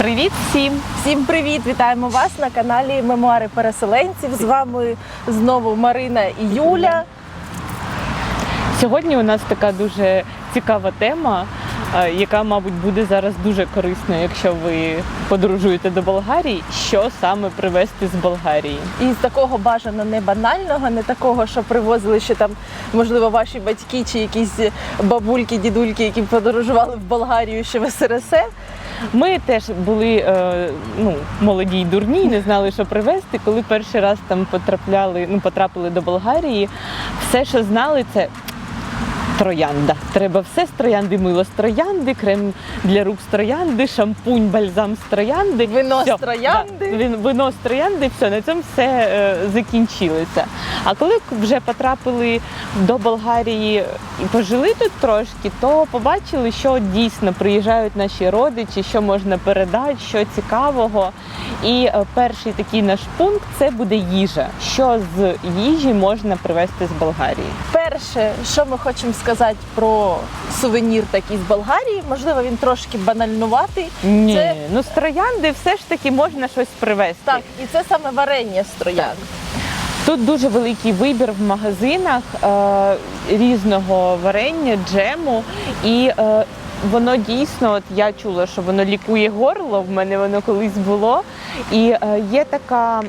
Привіт всім! Всім привіт! Вітаємо вас на каналі Мемуари переселенців. З вами знову Марина і Юля. Сьогодні у нас така дуже цікава тема, яка, мабуть, буде зараз дуже корисною, якщо ви подорожуєте до Болгарії. Що саме привезти з Болгарії? І з такого бажано не банального, не такого, що привозили ще там, можливо, ваші батьки чи якісь бабульки, дідульки, які подорожували в Болгарію ще в СРСР. Ми теж були е, ну, молоді й дурні, не знали, що привезти. Коли перший раз там потрапляли, ну, потрапили до Болгарії, все, що знали, це. Троянда. Треба все з троянди, мило з троянди, крем для рук з троянди, шампунь, бальзам з троянди. Вино з Всьо. троянди. Да, вин- вино з троянди, все, на цьому все е, закінчилося. А коли вже потрапили до Болгарії і пожили тут трошки, то побачили, що дійсно приїжджають наші родичі, що можна передати, що цікавого. І е, перший такий наш пункт це буде їжа. Що з їжі можна привезти з Болгарії? Перше, що ми хочемо сказати про сувенір такий з Болгарії, можливо, він трошки банальнуватий. Ні, Це- ну з троянди все ж таки можна щось привезти. Так, і це саме варення з троянд. Тут дуже великий вибір в магазинах е, різного варення, джему. І е, воно дійсно, от я чула, що воно лікує горло. В мене воно колись було. І е, є така,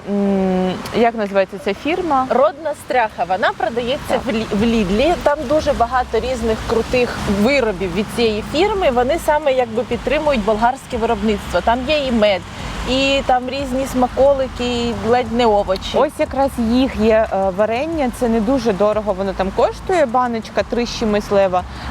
як називається ця фірма? Родна стряха, вона продається в в Лідлі. Там дуже багато різних крутих виробів від цієї фірми. Вони саме якби підтримують болгарське виробництво. Там є і мед, і там різні смаколики, і ледь не овочі. Ось якраз їх є е, варення. Це не дуже дорого. Воно там коштує баночка три чимось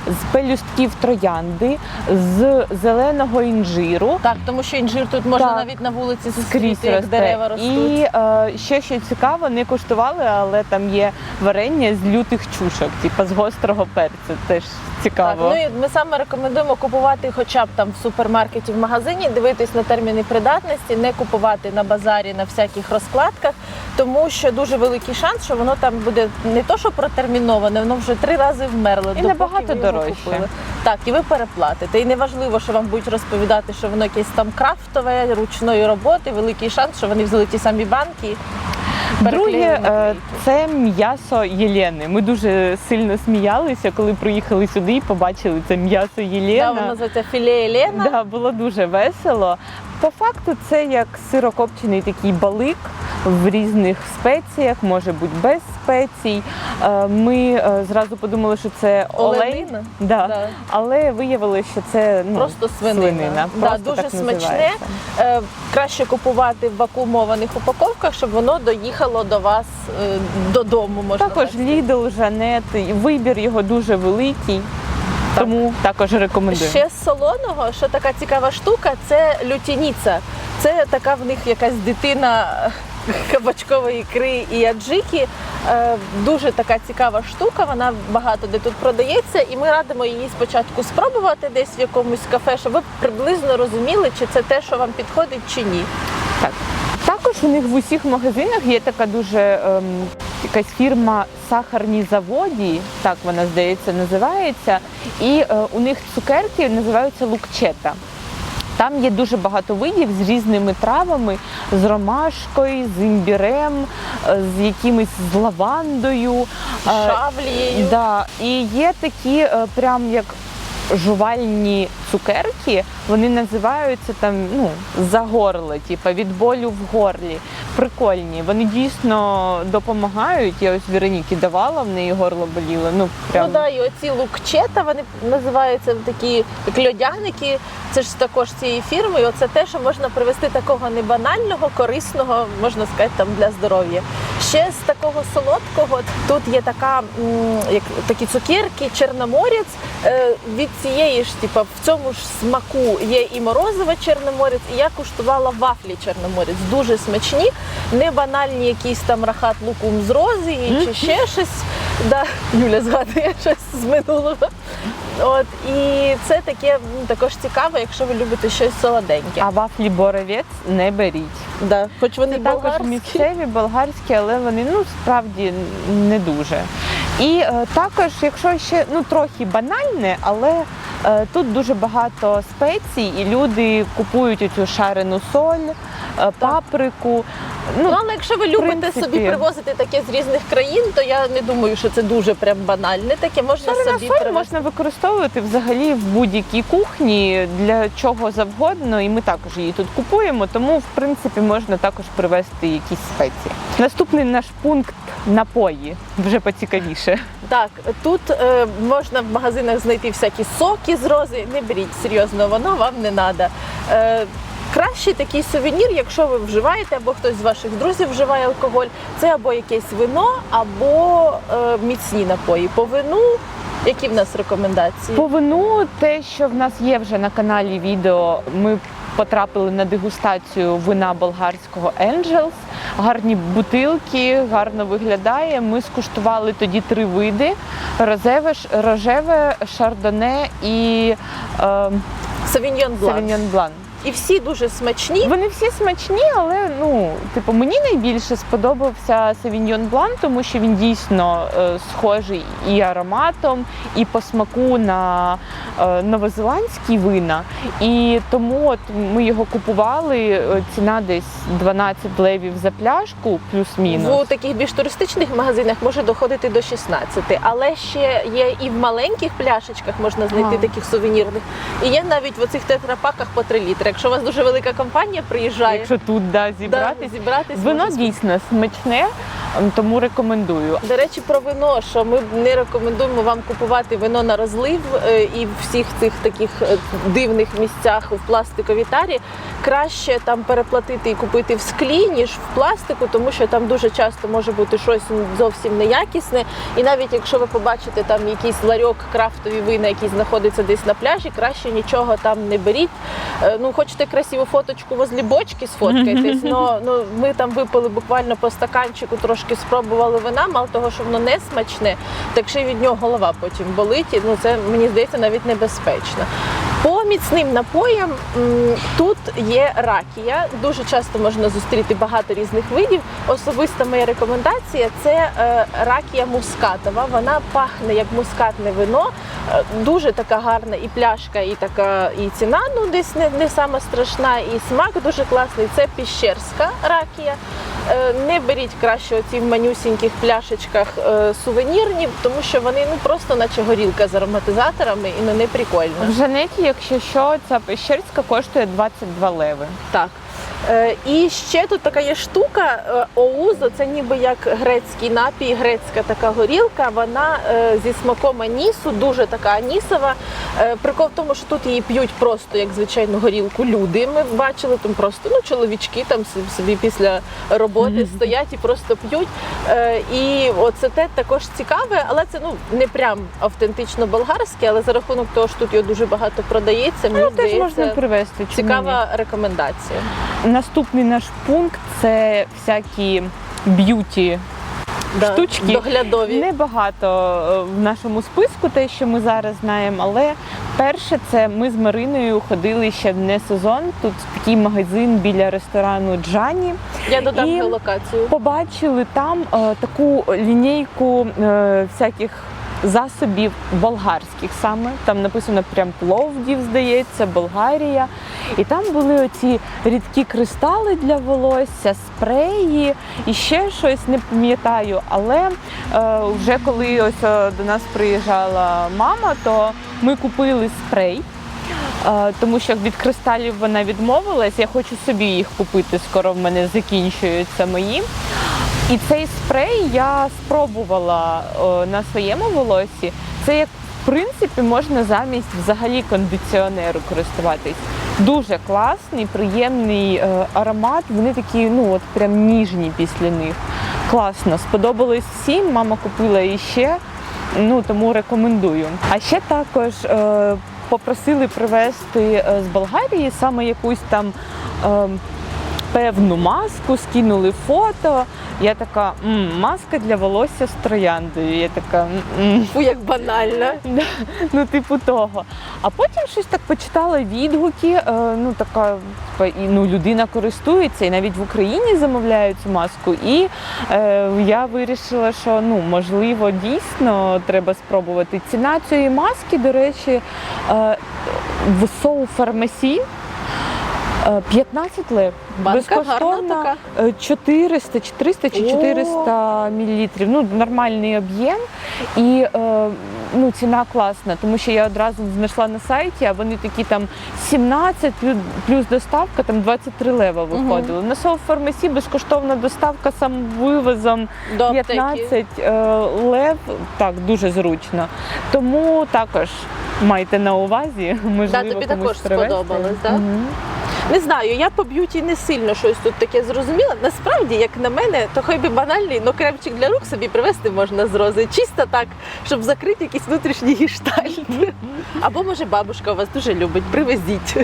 з пелюстків троянди, з зеленого інжиру. Так, тому що інжир тут можна Так. навіть на вулиці скрізь як росте. дерева ростуть. І е, ще що цікаво, не куштували, але там є варення з лютих чушок, типу з гострого перцю. Теж Так, цікаво. ну і ми саме рекомендуємо купувати хоча б там в супермаркеті в магазині, дивитись на терміни придатності, не купувати на базарі на всяких розкладках, тому що дуже великий шанс, що воно там буде не то, що протерміноване, воно вже три рази вмерло. І набагато дорожче. купили. Так, і ви переплатите. І не важливо, що вам будуть розповідати, що воно якесь там крафтове, ручної роботи, великий шанс, що вони взяли ті самі банки. Друге, е, це м'ясо Єлени. Ми дуже сильно сміялися, коли приїхали сюди і побачили це м'ясо Да, Єлена. воно називається філе Єлена. Да, було дуже весело. По факту, це як сирокопчений такий балик в різних спеціях, може бути без спецій. Е, Ми е, зразу подумали, що це Оленина? да. Да. але виявилося, що це ну, Просто свинина. Да, Просто дуже так смачне. називається. Е, краще купувати в вакуумованих упаковках, щоб воно доїхало до вас додому. Можна Також так Lidl, Жанет, вибір його дуже великий, тому також рекомендую. Ще з солоного, що така цікава штука, це лютяніця. Це така в них якась дитина кабачкової ікри і аджики. Е, Дуже така цікава штука. Вона багато де тут продається, і ми радимо її спочатку спробувати десь в якомусь кафе, щоб ви приблизно розуміли, чи це те, що вам підходить, чи ні. Так. Також у них в усіх магазинах є така дуже ем, якась фірма Сахарні заводі, так вона здається називається. І е, у них цукерки називаються лукчета. Там є дуже багато видів з різними травами, з ромашкою, з імбірем, е, з якимось з лавандою. е, Шавлією. Да, і є такі прям як жувальні цукерки, вони називаються там ну, за горло, типу, від болю в горлі. Прикольні. Вони дійсно допомагають. Я ось Вероніки давала, в неї горло боліло. Ну, прям... Ну да, і оці лукчета, вони називаються такі як льодяники. Це ж також цієї фірми. І оце те, що можна привезти такого небанального, корисного, можна сказати, там для здоров'я. Ще з такого солодкого тут є така, як такі цукерки, чорноморець. Е, Від цієї ж, типу, в цьому ж смаку є і морозиво чорноморець, і я куштувала вафлі чорноморець. Дуже смачні, не банальні якісь там рахат лукум з розії чи ще щось. Да, Юля згадує щось з минулого. От і це таке ну, також цікаво, якщо ви любите щось солоденьке. А вафлі боровець не беріть. да. Хоч вони Це також місцеві, болгарські, але вони ну справді не дуже. І е, також, якщо ще ну трохи банальне, але Тут дуже багато спецій, і люди купують оцю шарену соль, е, паприку. Ну, Ну, але якщо ви любите принципі. собі привозити таке з різних країн, то я не думаю, що це дуже прям банальне. Таке можна Шарена собі соль привезти. можна використовувати взагалі в будь-якій кухні для чого завгодно, і ми також її тут купуємо, тому в принципі можна також привезти якісь спеції. Наступний наш пункт напої вже поцікавіше. Так, тут е, можна в магазинах знайти всякі соки з рози. Не беріть серйозно, воно вам не треба. Е, Кращий такий сувенір, якщо ви вживаєте, або хтось з ваших друзів вживає алкоголь, це або якесь вино, або е, міцні напої. По вину, які в нас рекомендації? По вину, те, що в нас є вже на каналі відео, ми потрапили на дегустацію вина болгарського Angels. Гарні бутилки, гарно виглядає. Ми скуштували тоді три види: розеве, рожеве, шардоне і е, Савіньйон Блан. І всі дуже смачні. Вони всі смачні, але ну, типу, мені найбільше сподобався Савіньйон Блан, тому що він дійсно е, схожий і ароматом, і по смаку на е, новозеландські вина. І тому от ми його купували. е, Ціна десь 12 левів за пляшку, плюс-мінус. В таких більш туристичних магазинах може доходити до 16, але ще є і в маленьких пляшечках можна знайти А. таких сувенірних. І є навіть в оцих тетрапаках по 3 літри. Якщо у вас дуже велика компанія приїжджає, Якщо тут да, да, зібратись. воно Вино можна дійсно смачне, тому рекомендую. До речі, про вино, що ми не рекомендуємо вам купувати вино на розлив е, і в всіх цих таких е, дивних місцях в пластиковій тарі. Краще там переплатити і купити в склі, ніж в пластику, тому що там дуже часто може бути щось зовсім неякісне. І навіть якщо ви побачите там якийсь ларьок крафтові вина, який знаходиться десь на пляжі, краще нічого там не беріть. Е, Ну, хочете красиву фоточку возле бочки, сфоткайтесь. Но, ну, ми там випили буквально по стаканчику, трошки спробували вина, мало того, що воно не смачне, так ще й від нього голова потім болить. І, Ну, це мені здається навіть небезпечно. По міцним напоям тут є ракія. Дуже часто можна зустріти багато різних видів. Особиста моя рекомендація це е, ракія мускатова. Вона пахне як мускатне вино. Е, Дуже така гарна і пляшка, і така і ціна ну десь не, не сама страшна, і смак дуже класний. Це піщерська ракія. Е, Не беріть краще оці в манюсіньких пляшечках е, сувенірні, тому що вони ну просто наче горілка з ароматизаторами і ну не прикольно. В Женеті, якщо що, ця пещерська коштує 22 леви. Так. Е, І ще тут така є штука е, оузо, це ніби як грецький напій, грецька така горілка. Вона е, зі смаком анісу, дуже така анісова. Прикол в тому, що тут її п'ють просто як звичайну горілку. Люди ми бачили там просто ну чоловічки там собі після роботи стоять і просто п'ють. І оце те також цікаве, але це ну не прям автентично болгарське, але за рахунок того, що тут його дуже багато продається, мені Ну, здається, можна привезти. чому цікава рекомендація. Наступний наш пункт це всякі б'юті Да, штучки. доглядові. Небагато е, в нашому списку, те, що ми зараз знаємо, але перше, це ми з Мариною ходили ще в не сезон. Тут такий магазин біля ресторану Джані. Я додам І- геолокацію. Побачили там е, таку лінійку е, всяких засобів болгарських саме. Там написано прям Пловдів, здається, Болгарія. І там були оці рідкі кристали для волосся, спреї і ще щось не пам'ятаю. Але е, вже коли ось е, до нас приїжджала мама, то ми купили спрей. Е, Тому що від кристалів вона відмовилась. Я хочу собі їх купити. Скоро в мене закінчуються мої. І цей спрей я спробувала на своєму волосі. Це як в принципі можна замість взагалі кондиціонеру користуватись. Дуже класний, приємний е, аромат. Вони такі, ну от прям ніжні після них. Класно, сподобалось всім. Мама купила іще, ну тому рекомендую. А ще також е, попросили привезти е, з Болгарії саме якусь там. Е, певну маску, скинули фото. Я така, «М, маска для волосся з трояндою. Я така, «М-м». Фу, як банально. Да, ну, типу того. А потім щось так почитала відгуки. Е, ну така типа, і ну людина користується, і навіть в Україні замовляють цю маску. І е, я вирішила, що ну можливо дійсно треба спробувати. Ціна цієї маски, до речі, е, в Соу Фармасі. Е, 15 лев. Банка гарна така. е, 400, чи 300 чи О. 400 мл. Ну, нормальний об'єм. І е, ну, ціна класна, тому що я одразу знайшла на сайті, а вони такі там 17 плюс, доставка, там 23 лева виходило. На софармасі безкоштовна доставка сам вивозом 15 е, лев. Так, дуже зручно. Тому також майте на увазі. Можливо, тобі комусь також сподобалось, да? Мгм. Не знаю, я по б'юті не сильно щось тут таке зрозуміла. Насправді, як на мене, то хай би банальний, але кремчик для рук собі привезти можна з рози. Чисто так, щоб закрити якийсь внутрішній гештальт. Або може бабушка вас дуже любить, привезіть.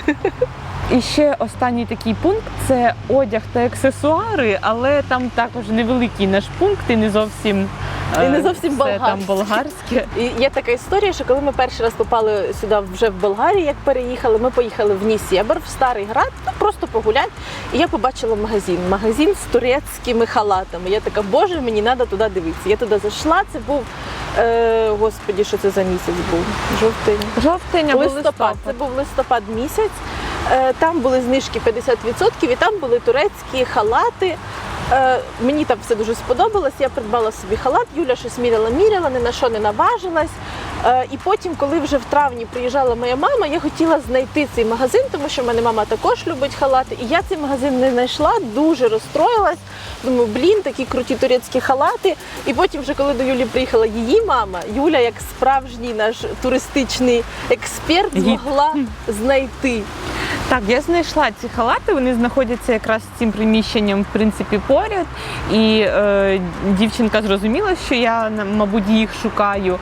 І ще останній такий пункт це одяг та аксесуари, але там також невеликий наш пункт і не зовсім І не е, зовсім все болгарське. там болгарське. І є така історія, що коли ми перший раз попали сюди вже в Болгарію, як переїхали, ми поїхали в Нісєбр, в Старий Град, ну просто погуляти. І я побачила магазин. Магазин з турецькими халатами. Я така, боже, мені треба туди дивитися. Я туди зайшла. Це був е, господі, що це за місяць був? Жовтень. Жовтень або листопад. листопад. Це був листопад місяць. Е, Там були знижки 50% і там були турецькі халати. Е, Мені там все дуже сподобалось. Я придбала собі халат. Юля щось міряла, міряла, ні на що не наважилась. Е, І потім, коли вже в травні приїжджала моя мама, я хотіла знайти цей магазин, тому що в мене мама також любить халати. І я цей магазин не знайшла, дуже розстроїлась. Думаю, блін, такі круті турецькі халати. І потім, вже коли до Юлі приїхала її мама, Юля, як справжній наш туристичний експерт, змогла знайти. Так, я знайшла ці халати. Вони знаходяться якраз з цим приміщенням, в принципі, поряд. І е, дівчинка зрозуміла, що я мабуть їх шукаю,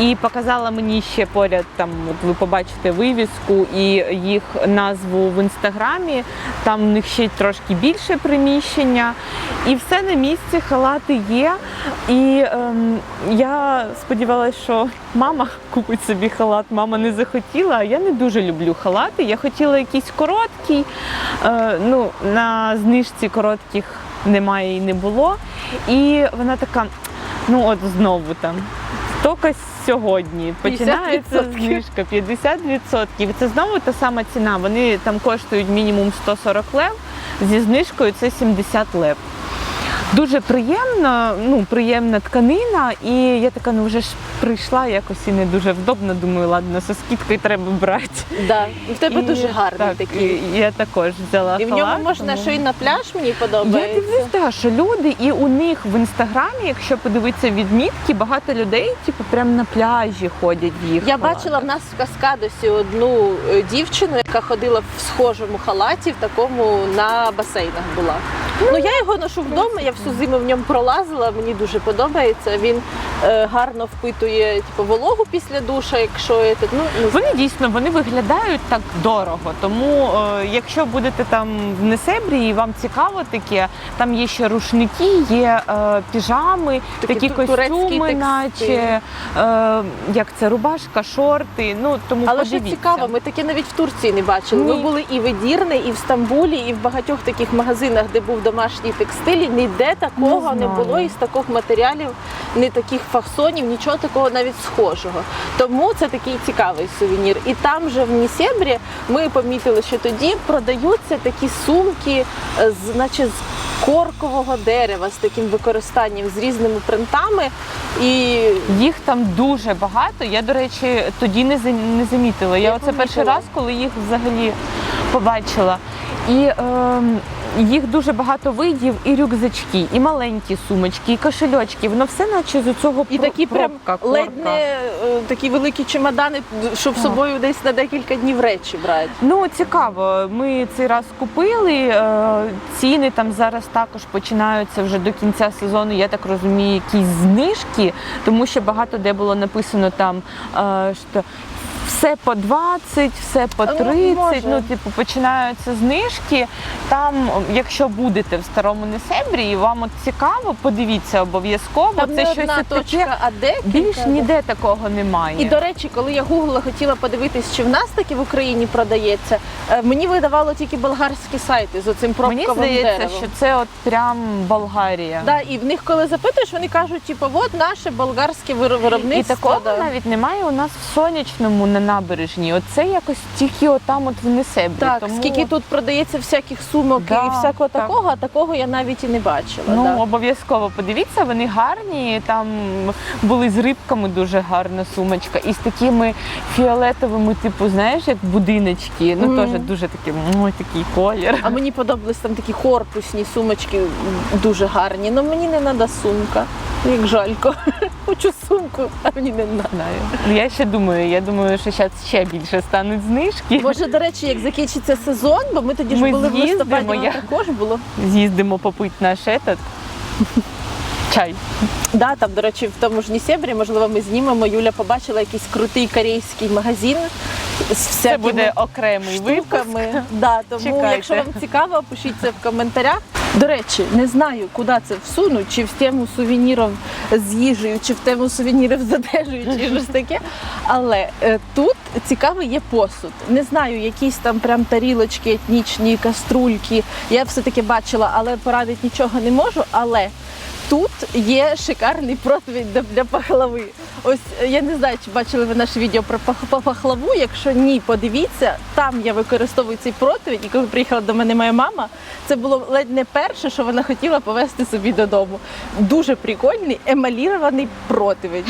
і показала мені ще поряд. Там от ви побачите вивіску і їх назву в інстаграмі. Там в них ще трошки більше приміщення, і все на місці. Халати є. І ем, я сподівалася, що мама купить собі халат. Мама не захотіла. Я не дуже люблю халати. Я хотіла якийсь короткий. Е, ну, на знижці коротких немає і не було. І вона така: ну от знову там. Тільки сьогодні починається 50%. знижка 50%. Це знову та сама ціна. Вони там коштують мінімум 140 лев, зі знижкою це 70 лев. Дуже приємно, ну приємна тканина, і я така, ну вже ж прийшла якось і не дуже вдобно. Думаю, ладно, со скидкою треба брати. Да. І в тебе І дуже гарний так, такий. і Я також взяла І в ньому можна тому- що і на пляж, мені я подобається. дивлюсь, да, що люди, і у них в інстаграмі, якщо подивитися відмітки, багато людей, типу, прямо на пляжі ходять в їх. Я халатах. бачила в нас в Каскадосі одну е, дівчину, яка ходила в схожому халаті, в такому на басейнах була. Ну я його ношу вдома, я всю зиму в ньому пролазила, мені дуже подобається. Він е, гарно впитує типу, вологу після душа, якщо це, ну. Вони дійсно вони виглядають так дорого. Тому е, якщо будете там в Несебрі і вам цікаво таке, там є ще рушники, є е, піжами, Такі такі ту- костюми, текстиль. наче е, як це рубашка, шорти. Ну тому Але що подивіться. цікаво, ми таке навіть в Турції не бачили. Ми Ні. були і в Едірне, і в Стамбулі, і в багатьох таких магазинах, де був домашній текстиль. і Ніде такого Не не, було із таких матеріалів, не таких фасонів, нічого такого навіть схожого. Тому це такий цікавий сувенір. І там же в Нісєбрі ми помітили, що тоді продаються такі сумки, е, з, коркового дерева, з таким використанням, з різними принтами. І Їх там дуже багато. Я, до речі, тоді не не замітила. Я, Я оце перший раз, коли їх взагалі побачила. І ем, їх дуже багато видів, і рюкзачки, і маленькі сумочки, і кошельочки. Воно все наче з цього І такі прям пробка, ледь не е, такі великі чемодани, щоб з собою десь на декілька днів речі брати. Ну цікаво. Ми цей раз купили. е, Ціни там зараз також починаються вже до кінця сезону. Я так розумію, якісь знижки, тому що багато де було написано там, е, що все по 20, все по Ну, 30. може. Ну, типу, починаються знижки. Там, якщо будете в старому Несебрі і вам от цікаво, подивіться обов'язково. Там Це не щось одна от таке. а декілька. Більш ніде такого немає. І до речі, коли я гуглила, хотіла подивитись, чи в нас таки в Україні продається, е, мені видавало тільки болгарські сайти з оцим Мені здається, деревом. що це от прям Болгарія. Да, і в них, коли запитуєш, вони кажуть, типу, от наше болгарське виро- І такого да. навіть немає у нас в сонячному на набережній. Оце якось тільки отам, от в Несебрі. Так, Тому, скільки тут продається всяких сумок Да, і всякого так. такого, а такого я навіть і не бачила. Ну, да. обов'язково подивіться, вони гарні. Там були з рибками дуже гарна сумочка. І з такими фіолетовими, типу, знаєш, як будиночки. Ну, Мгм. теж дуже такі, ой, такий колір. А мені подобались там такі корпусні сумочки дуже гарні. Ну мені не треба сумка. Як жалько. Хочу сумку, а мені не. Знаю. Ну, Я ще думаю, я думаю, що зараз ще більше стануть знижки. Може, до речі, як закінчиться сезон, бо ми тоді ж Ми були в листопаді, я- також було. З'їздимо попити наш этот чай. Да, там, до речі, в тому ж Нісебрі, можливо, ми знімемо. Юля побачила якийсь крутий корейський магазин з Це буде окремий випуск. Да, тому, Чекайте. якщо вам цікаво, пишіть це в коментарях. До речі, не знаю, куди це всунуть, чи в тему сувенірів з їжею, чи в тему сувенірів з одежею, чи щось таке. Але е, тут цікавий є посуд. Не знаю, якісь там прям тарілочки, етнічні, каструльки. Я все-таки бачила, але порадити нічого не можу. Але Тут є шикарний противень для- пахлави. Ось е, я не знаю, чи бачили ви наше відео про пах- пахлаву. Якщо ні, подивіться, там я використовую цей противень. І коли приїхала до мене моя мама, це було ледь не перше, що вона хотіла повезти собі додому. Дуже прикольний емалірований противень.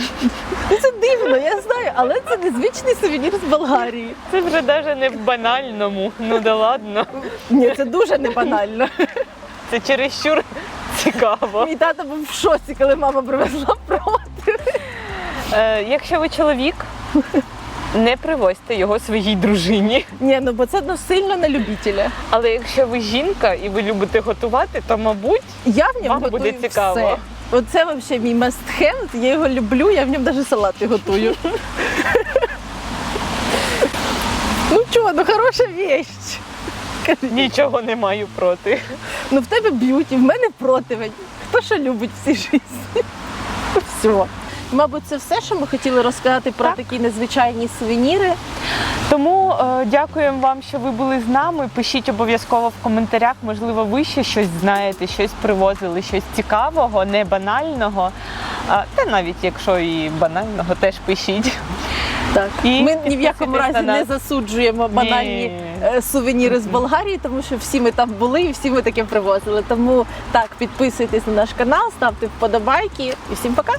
Це дивно, я знаю, але це незвичний сувенір з Болгарії. Це вже навіть не в банальному. Ну да ладно. Ні, це дуже не банально. Це чересчур цікаво. Мій тато був в шоці, коли мама привезла противень. Е, якщо ви чоловік, не привозьте його своїй дружині. Ні, ну бо це ну, сильно на любителя. Але якщо ви жінка і ви любите готувати, то мабуть Я в ньому Вам готую буде цікаво. все. Оце взагалі мій must have, я його люблю, я в ньому навіть салати готую. ну чого, ну хороша вещь. Кажи, нічого не маю проти. Ну в тебе б'юті, в мене противень. Хто що любить в цій житті? Все. Мабуть, це все, що ми хотіли розказати про Так. такі незвичайні сувеніри. Тому е, дякуємо вам, що ви були з нами. Пишіть обов'язково в коментарях. Можливо, ви ще щось знаєте, щось привозили, щось цікавого, не банального. А, та навіть якщо і банального, теж пишіть. Так. І ми ні в якому разі на не засуджуємо банальні Ні. Е, сувеніри з Болгарії, тому що всі ми там були і всі ми таке привозили. Тому так, підписуйтесь на наш канал, ставте вподобайки і всім пока!